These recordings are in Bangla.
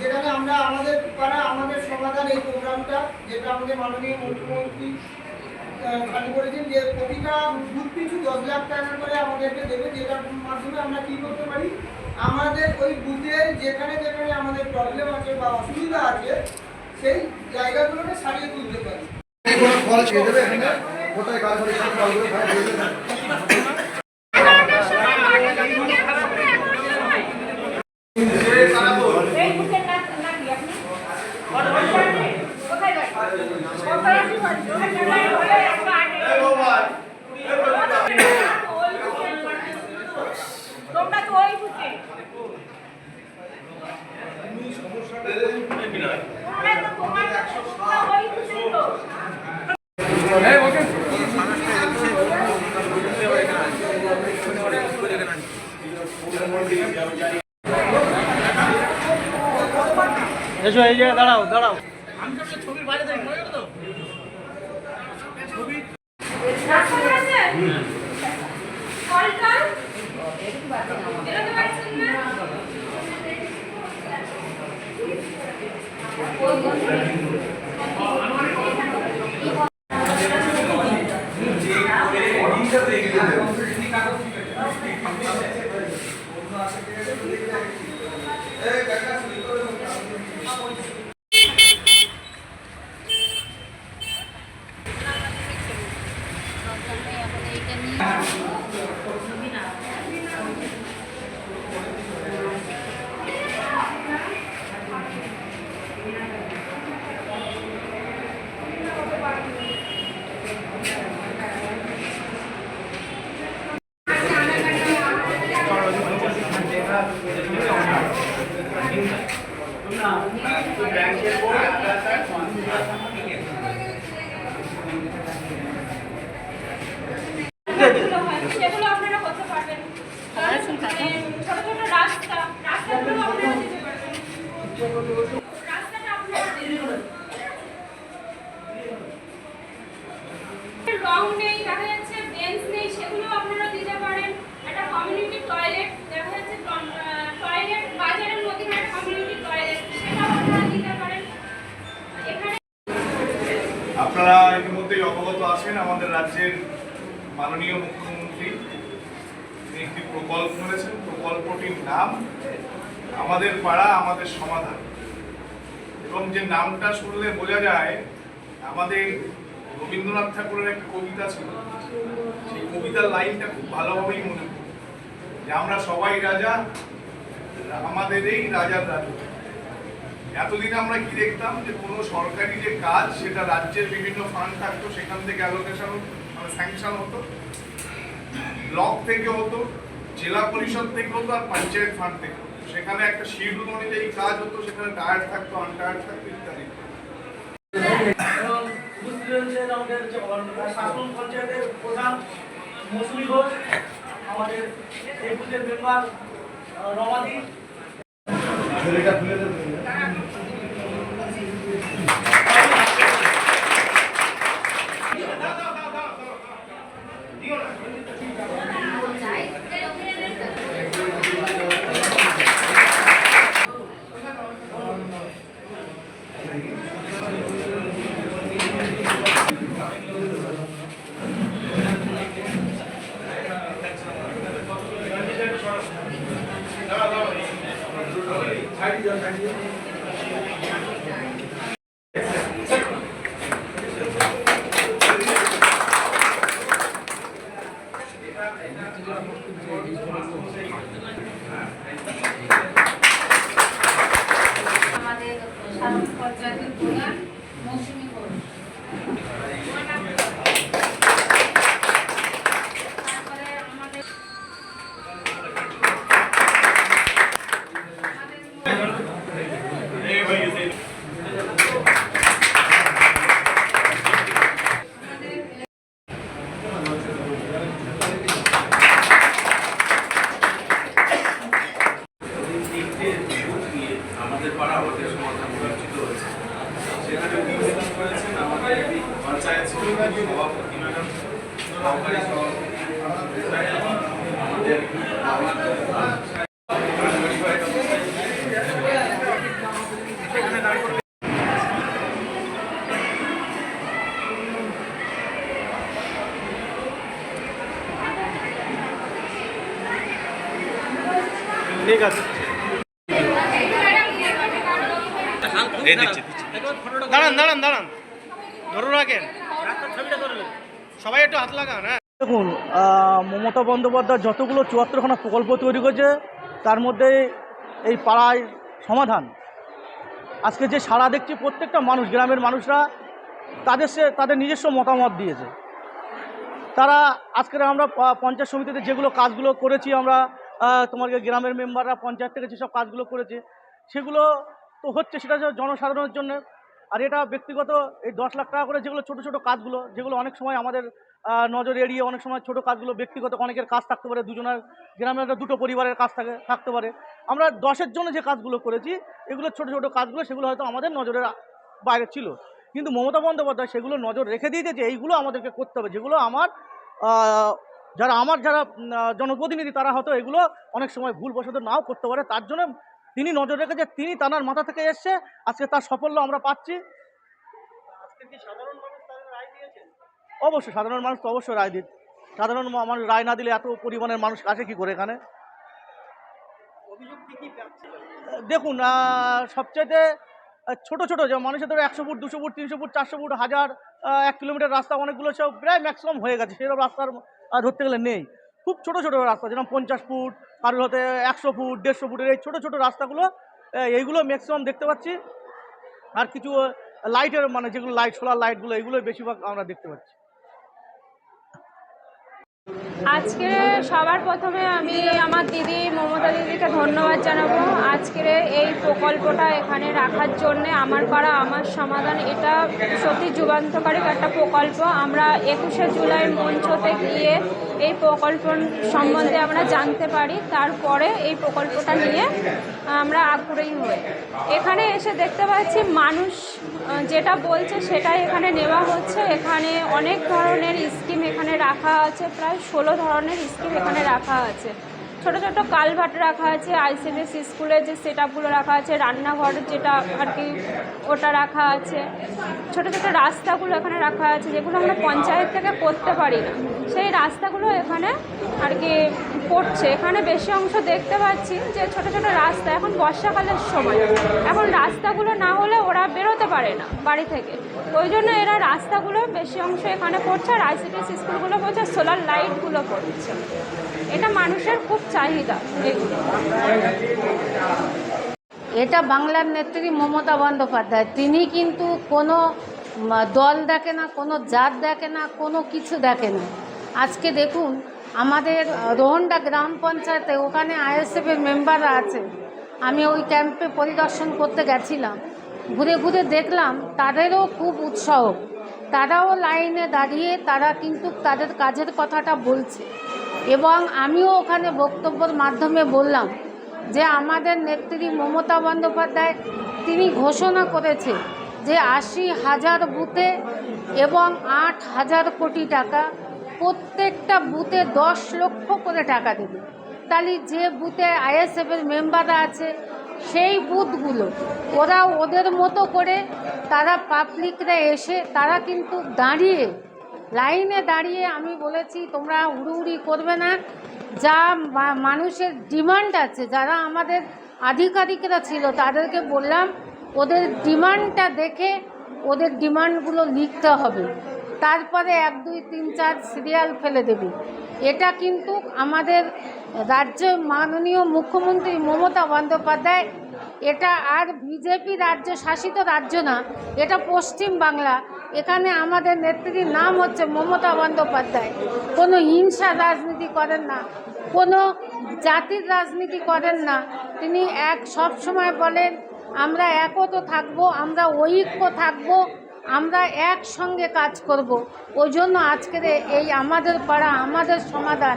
যেখানে আমরা আমাদের পাড়া, আমাদের সমাধান এই প্রোগ্রামটা, যেটা আমাদের মাননীয় মুখ্যমন্ত্রী চালু করেছেন, যে প্রতিটা বুথ পিছু দশ লাখ টাকা করে আমাদেরকে দেবে, যেটার মাধ্যমে আমরা কি করতে পারি? আমাদের ওই বুথে যেখানে যেখানে আমাদের প্রবলেম আছে বা অসুবিধা আছে, সেই জায়গাগুলোকে সারিয়ে তুলতে পারি। কোথায় কাজ করে সব ফলগুলো খারাপ হয়ে যাবে এই বুকের নাম নাম কি আপনি কোথায় বাড়ি কোথায় আসি বাড়ি ওখানে বাড়ি হলে একশো আট তোমরা তো ওই বুকে তোমরা তো তোমার তোমরা ওই বুকে তো এসো এই জায়গায় দাঁড়াও দাঁড়াও। রাস্তা আছে কলটা বেরোতে পারছেন না যেগুলো হয়, সেগুলো আপনারা করতে পারবেন মানে ছোট ছোট রাস্তা রাস্তাগুলো আপনারা দিতে পারবেন রাস্তাটা আপনারা দিতে পারবেন। রং নেই দেখা যাচ্ছে বেঞ্চ নেই সেগুলো আপনারা দিতে পারেন একটা কমিউনিটি টয়লেট দেখা যাচ্ছে টয়লেট বাজারের মধ্যে একটা কমিউনিটি টয়লেট সেটাও আপনারা দিতে পারেন এখানে আপনারা ইতিমধ্যেই অবগত আছেন, আমাদের রাজ্যের মাননীয় মুখ্যমন্ত্রী, তিনি একটি প্রকল্প করেছেন। প্রকল্পটির নাম আমাদের পাড়া, আমাদের সমাধান। এবং যে নামটা শুনলে বোঝা যায়, আমাদের রবীন্দ্রনাথ ঠাকুরের একটা কবিতা ছিল। সেই কবিতার লাইনটা খুব ভালোভাবেই মনে পড়ে। যে আমরা সবাই রাজা, আমাদের এই রাজার রাজা। এতদিন আমরা কি দেখতাম যে কোনো সরকারি যে কাজ, সেটা রাজ্যের বিভিন্ন ফান্ড থাকতো, সেখান থেকে অ্যালোকেশন মানে স্যাংশন হতো। ব্লক থেকে হতো, জেলা পরিষদ থেকে হতো আর পঞ্চায়েত ফান্ড থেকে হতো। সেখানে একটা শিডিউল অনুযায়ী কাজ হতো, সেখানে টায়ার থাকতো আনটায়ার থাকতো, ইত্যাদি। আমাদের এই বুথের মেম্বার রমাদি। ছেলেটা খুলে দেবে আমাদের শাসন পঞ্চায়েতের প্রধান মৌসুমী ঘোষ তারপরে আমাদের আমাদের পাড়া আমাদের সমাধান অনুষ্ঠিত হয়েছে সেখানে উপস্থিত করেছেন আমাদের পঞ্চায়েত সমিতির সভাপতি ম্যাডাম সহকারী সভাপতি আমাদের আছে। হ্যাঁ। দেখুন মমতা বন্দ্যোপাধ্যায় যতগুলো চুয়াত্তরখানা প্রকল্প তৈরি করেছে, তার মধ্যে এই পাড়ায় সমাধান। আজকে যে সারা দেখছি প্রত্যেকটা মানুষ, গ্রামের মানুষরা, তাদের সে, তাদের নিজস্ব মতামত দিয়েছে। তারা আজকের আমরা পঞ্চায়েত সমিতিতে যেগুলো কাজগুলো করেছি আমরা তোমাকে গ্রামের মেম্বাররা পঞ্চায়েত থেকে যেসব কাজগুলো করেছে, সেগুলো তো হচ্ছে, সেটা জনসাধারণের জন্য। আর এটা ব্যক্তিগত, এই দশ লাখ টাকা করে যেগুলো ছোট ছোট কাজগুলো, যেগুলো অনেক সময় আমাদের নজর এড়িয়ে অনেক সময় ছোট কাজগুলো ব্যক্তিগত অনেকের কাজ থাকতে পারে, দুজনের গ্রামের একটা দুটো পরিবারের কাজ থাকে, থাকতে পারে। আমরা দশের জন্য যে কাজগুলো করেছি, এগুলো ছোট ছোট কাজগুলো, সেগুলো হয়তো আমাদের নজরের বাইরে ছিল। কিন্তু মমতা বন্দ্যোপাধ্যায় সেগুলো নজর রেখে দিয়ে যে, এইগুলো আমাদেরকে করতে হবে, যেগুলো আমার যারা আমার যারা জনপ্রতিনিধি তারা হয়তো এগুলো অনেক সময় ভুল ভুলবশত নাও করতে পারে। তার জন্য তিনি নজর রেখেছে তিনি তানার মাথা থেকে এসছে আজকে তার সাফল্য আমরা পাচ্ছি। অবশ্যই সাধারণ মানুষ তো অবশ্যই রায় দিত। সাধারণ মানুষ রায় না দিলে এত পরিমাণের মানুষ আসে কি করে এখানে? দেখুন সবচাইতে ছোট ছোট যে মানুষের ধরো একশো ফুট, দুশো ফুট, তিনশো ফুট, চারশো ফুট, হাজার এক কিলোমিটার রাস্তা অনেকগুলো সব প্রায় ম্যাক্সিমাম হয়ে গেছে সেরকম রাস্তার ধরতে গেলে নেই। খুব ছোট ছোট রাস্তা যেরকম পঞ্চাশ ফুট, কারোর হতে একশো ফুট, দেড়শো ফুটের এই ছোটো ছোটো রাস্তাগুলো এইগুলো ম্যাক্সিমাম দেখতে পাচ্ছি। আর কিছু লাইটের মানে যেগুলো লাইট সোলার লাইটগুলো এইগুলো বেশিরভাগ আমরা দেখতে পাচ্ছি। আজকে সবার প্রথমে আমি আমার দিদি মমতা দিদিকে ধন্যবাদ জানাব। আজকের এই প্রকল্পটা এখানে রাখার জন্যে আমার পাড়া আমার সমাধান, এটা সত্যি যুগান্তকারী একটা প্রকল্প। আমরা একুশে জুলাই মঞ্চতে গিয়ে এই প্রকল্প সম্বন্ধে আমরা জানতে পারি, তারপরে এই প্রকল্পটা নিয়ে আমরা আগ্রহী হই। এখানে এসে দেখতে পাচ্ছি মানুষ যেটা বলছে সেটাই এখানে নেওয়া হচ্ছে। এখানে অনেক ধরনের স্কিম এখানে রাখা আছে, প্রায় ষোলো ধরনের স্কিম এখানে রাখা আছে। ছোট ছোট কালভার্ট রাখা আছে, আইসিডিএস স্কুলের যে সেট রাখা আছে, রান্নাঘর যেটা আর কি ওটা রাখা আছে। ছোট ছোট রাস্তাগুলো এখানে রাখা আছে, যেগুলো আমরা পঞ্চায়েত থেকে করতে পারি না। সেই রাস্তাগুলো এখানে আর কি পড়ছে, এখানে বেশি অংশ দেখতে পাচ্ছি যে ছোট ছোট রাস্তা, এখন বর্ষাকালের সময়। এখন রাস্তাগুলো না হলে ওরা বেরোতে পারে না বাড়ি থেকে। ওই জন্য এরা রাস্তাগুলো বেশি অংশ এখানে পড়ছে আর আইসিডিএস স্কুলগুলো পড়ছে, সোলার লাইটগুলো পড়ছে। এটা মানুষের খুব চাহিদা এটা বাংলার নেত্রী মমতা বন্দ্যোপাধ্যায়। তিনি কিন্তু কোনো দল দেখে না, কোনো জাত দেখে না, কোনো কিছু দেখে না। আজকে দেখুন আমাদের রোহনডা গ্রাম পঞ্চায়েতে ওখানে আইএসএফের মেম্বাররা আছে। আমি ওই ক্যাম্পে পরিদর্শন করতে গেছিলাম। ঘুরে ঘুরে দেখলাম, তাদেরও খুব উৎসাহ। তারাও লাইনে দাঁড়িয়ে তারা কিন্তু তাদের কাজের কথাটা বলছে। এবং আমিও ওখানে বক্তব্যর মাধ্যমে বললাম যে আমাদের নেত্রী মমতা বন্দ্যোপাধ্যায়, তিনি ঘোষণা করেছে যে আশি হাজার বুথে এবং আট হাজার কোটি টাকা প্রত্যেকটা বুথে দশ লক্ষ করে টাকা দেবে। তাহলে যে বুথে আইএসএফের মেম্বাররা আছে, সেই বুথগুলো, ওরা ওদের মতো করে তারা পাবলিকরা এসে, তারা কিন্তু দাঁড়িয়ে, লাইনে দাঁড়িয়ে আমি বলেছি, তোমরা উড়ি করবে না। যা মানুষের ডিমান্ড আছে, যারা আমাদের আধিকারিকরা ছিল, তাদেরকে বললাম, ওদের ডিমান্ডটা দেখে ওদের ডিমান্ডগুলো লিখতে হবে। তারপরে এক, দুই, তিন, চার সিরিয়াল ফেলে দেবে। এটা কিন্তু আমাদের রাজ্য মাননীয় মুখ্যমন্ত্রী মমতা বন্দ্যোপাধ্যায়, এটা আর বিজেপি রাজ্য শাসিত রাজ্য না, এটা পশ্চিম বাংলা। এখানে আমাদের নেত্রীর নাম হচ্ছে মমতা বন্দ্যোপাধ্যায়। কোনো হিংসা রাজনীতি করেন না, কোনো জাতির রাজনীতি করেন না। তিনি এক সব সময় বলেন, আমরা একত থাকব, আমরা ঐক্য থাকব আমরা একসঙ্গে কাজ করব। ওই জন্য আজকের এই আমাদের পাড়া, আমাদের সমাধান।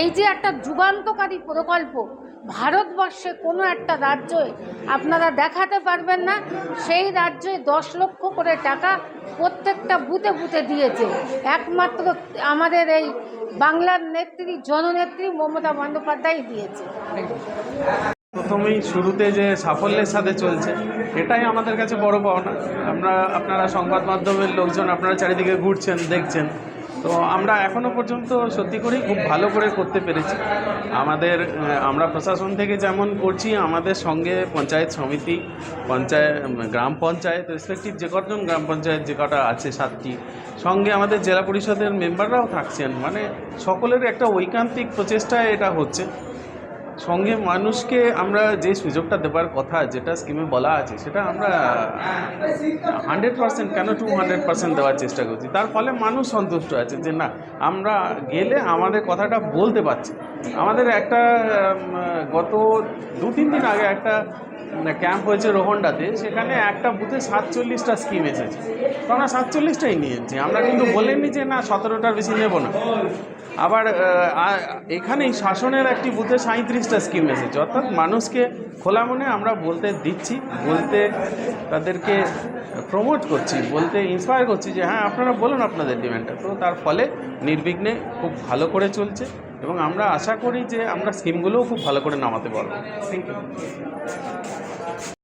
এই যে একটা যুগান্তকারী প্রকল্প, ভারতবর্ষে কোনো একটা রাজ্যে আপনারা দেখাতে পারবেন না। সেই রাজ্যে দশ লক্ষ করে টাকা প্রত্যেকটা বুথে বুথে দিয়েছে। একমাত্র আমাদের এই বাংলার নেত্রী, জননেত্রী মমতা বন্দ্যোপাধ্যায় দিয়েছে। প্রথমেই শুরুতে যে সাফল্যের সাথে চলছে, এটাই আমাদের কাছে বড় পাওনা। আমরা, আপনারা সংবাদ মাধ্যমের লোকজন, আপনারা চারিদিকে ঘুরছেন, দেখছেন। তো আমরা এখনও পর্যন্ত সত্যি করেই খুব ভালো করে করতে পেরেছি। আমাদের আমরা প্রশাসন থেকে যেমন করছি, আমাদের সঙ্গে পঞ্চায়েত সমিতি, পঞ্চায়েত, গ্রাম পঞ্চায়েত, রেসপেক্টিভ যে কজন গ্রাম পঞ্চায়েত, যে কটা আছে, সাতটি, সঙ্গে আমাদের জেলা পরিষদের মেম্বাররাও থাকছেন। মানে সকলের একটা ঐকান্তিক প্রচেষ্টায় এটা হচ্ছে। সঙ্গে মানুষকে আমরা যে সুযোগটা দেবার কথা যেটা স্কিমে বলা আছে, সেটা আমরা হান্ড্রেড পার্সেন্ট কেন টু হান্ড্রেড পার্সেন্ট দেওয়ার চেষ্টা করছি? তার ফলে মানুষ সন্তুষ্ট আছে যে না, আমরা গেলে আমাদের কথাটা বলতে পারছি। আমাদের একটা গত দু তিন দিন আগে একটা ক্যাম্প হয়েছে রোহন্ডাতে, সেখানে একটা বুথে সাতচল্লিশটা স্কিম এসেছে। তো আমরা সাতচল্লিশটাই নিয়েছি। আমরা কিন্তু বলেননি যে না, সতেরোটার বেশি নেব না। আবার এখানেই শাসনের একটি বুথে সাঁত্রিশটা স্কিম এসেছে। অর্থাৎ মানুষকে খোলা মনে আমরা বলতে দিচ্ছি, বলতে তাদেরকে প্রমোট করছি, বলতে ইন্সপায়ার করছি যে হ্যাঁ আপনারা বলুন আপনাদের ডিমান্ডটা তো তার ফলে নির্বিঘ্নে খুব ভালো করে চলছে এবং আমরা আশা করি যে আমরা স্কিমগুলোও খুব ভালো করে নামাতে পারব। Thank you